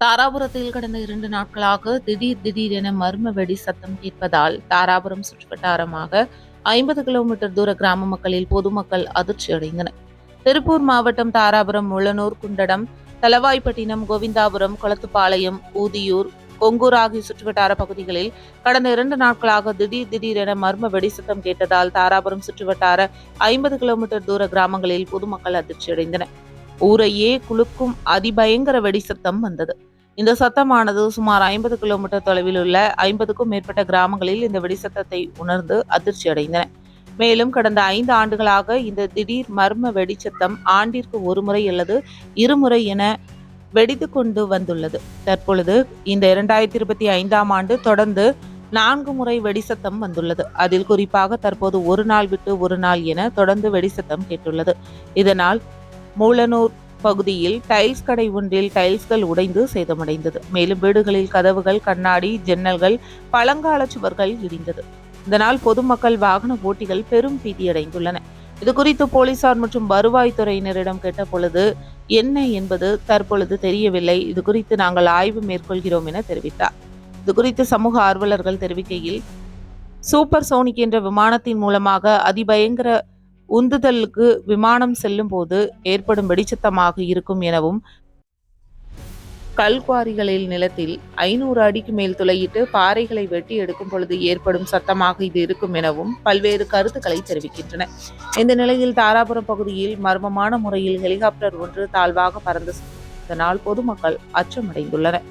தாராபுரத்தில் கடந்த இரண்டு நாட்களாக திடீர் திடீரென மர்ம வெடி சத்தம் கேட்பதால் தாராபுரம் சுற்றுவட்டாரமாக ஐம்பது கிலோமீட்டர் தூர கிராம மக்களில் பொதுமக்கள் அதிர்ச்சி அடைந்தனர். திருப்பூர் மாவட்டம் தாராபுரம் முள்ளனூர் குண்டடம் தலவாய்ப்பட்டினம் கோவிந்தாபுரம் குளத்துப்பாளையம் ஊதியூர் கொங்கூர் ஆகிய சுற்றுவட்டார பகுதிகளில் கடந்த இரண்டு நாட்களாக திடீர் திடீரென மர்ம வெடி சத்தம் கேட்டதால் தாராபுரம் சுற்றுவட்டார ஐம்பது கிலோமீட்டர் தூர கிராமங்களில் பொதுமக்கள் அதிர்ச்சியடைந்தனர் ஊரையே குலுக்கும் அதிபயங்கர வெடிசத்தம் வந்தது. இந்த சத்தமானது சுமார் ஐம்பது கிலோமீட்டர் தொலைவில் உள்ள ஐம்பதுக்கும் மேற்பட்ட கிராமங்களில் இந்த வெடிசத்தத்தை உணர்ந்து அதிர்ச்சி அடைந்தன. மேலும் கடந்த ஐந்து ஆண்டுகளாக இந்த திடீர் மர்ம வெடிச்சத்தம் ஆண்டிற்கு ஒரு முறை அல்லது இருமுறை என வெடித்து கொண்டு வந்துள்ளது. தற்பொழுது இந்த இரண்டாயிரத்தி இருபத்தி ஐந்தாம் ஆண்டு தொடர்ந்து நான்கு முறை வெடிசத்தம் வந்துள்ளது. அதில் குறிப்பாக தற்போது ஒரு நாள் விட்டு ஒரு நாள் என தொடர்ந்து வெடிசத்தம் கேட்டுள்ளது. இதனால் மூலனூர் பகுதியில் டைல்ஸ் கடை ஒன்றில் டைல்ஸ்கள் உடைந்து சேதமடைந்தது. மேலும் வீடுகளில் கதவுகள் கண்ணாடி ஜன்னல்கள் பழங்கால சுவர்கள் இடிந்தது. இதனால் பொதுமக்கள் வாகன ஓட்டிகள் பெரும் பீதியடைந்துள்ளன. இது குறித்து போலீசார் மற்றும் வருவாய்த்துறையினரிடம் கேட்ட பொழுது என்ன என்பது தற்பொழுது தெரியவில்லை. இது குறித்து நாங்கள் ஆய்வு மேற்கொள்கிறோம் என தெரிவித்தார். இது குறித்து சமூக ஆர்வலர்கள் தெரிவிக்கையில் சூப்பர் சோனிக் என்ற விமானத்தின் மூலமாக அதிபயங்கர உந்துதலுக்கு விமானம் செல்லும் போது ஏற்படும் வெடிச்சத்தமாக இருக்கும் எனவும் கல்குவாரிகளில் நிலத்தில் ஐநூறு அடிக்கு மேல் துளையிட்டு பாறைகளை வெட்டி எடுக்கும் பொழுது ஏற்படும் சத்தமாக இது இருக்கும் எனவும் பல்வேறு கருத்துக்களை தெரிவிக்கின்றன. இந்த நிலையில் தாராபுரம் பகுதியில் மர்மமான முறையில் ஹெலிகாப்டர் ஒன்று தாழ்வாக பறந்து அதனால் பொதுமக்கள் அச்சமடைந்துள்ளனர்.